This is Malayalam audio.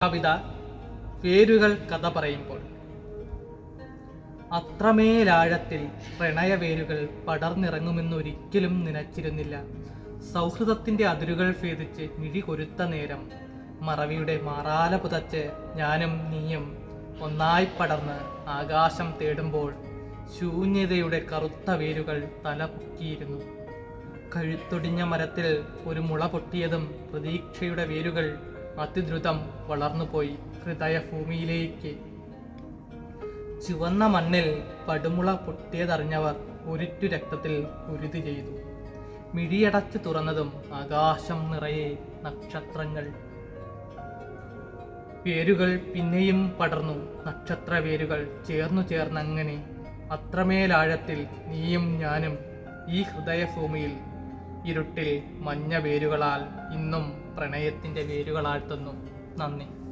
കവിത പേരുകൾ കഥ പറയുമ്പോൾ. അത്രമേലാഴത്തിൽ പ്രണയവേരുകൾ പടർന്നിറങ്ങുമെന്നൊരിക്കലും നനച്ചിരുന്നില്ല. സൗഹൃദത്തിന്റെ അതിരുകൾ ഭേദിച്ച് മിഴി കൊരുത്ത നേരം മറവിയുടെ മാറാല പുതച്ച് ഞാനും നീയും ഒന്നായി പടർന്ന് ആകാശം തേടുമ്പോൾ ശൂന്യതയുടെ കറുത്ത വേരുകൾ തല പൊക്കിയിരുന്നു. കഴുത്തൊടിഞ്ഞ മരത്തിൽ ഒരു മുള പൊട്ടിയതും പ്രതീക്ഷയുടെ വേരുകൾ അതിദ്രുതം വളർന്നുപോയി ഹൃദയഭൂമിയിലേക്ക് ചുവന്ന മണ്ണിൽ പടുമുള പൊട്ടിയതറിഞ്ഞവർ ഉരുറ്റു രക്തത്തിൽ കുരുതി ചെയ്തു. മിഴിയടച്ചു തുറന്നതും ആകാശം നിറയെ നക്ഷത്രങ്ങൾ. വേരുകൾ പിന്നെയും പടർന്നു നക്ഷത്ര വേരുകൾ ചേർന്നു ചേർന്നങ്ങനെ. അത്രമേലാഴത്തിൽ നീയും ഞാനും ഈ ഹൃദയഭൂമിയിൽ ഇരുട്ടിൽ മഞ്ഞ വേരുകളാൽ ഇന്നും പ്രണയത്തിന്റെ വേരുകളാഴ്ത്തുന്നു. നന്ദി.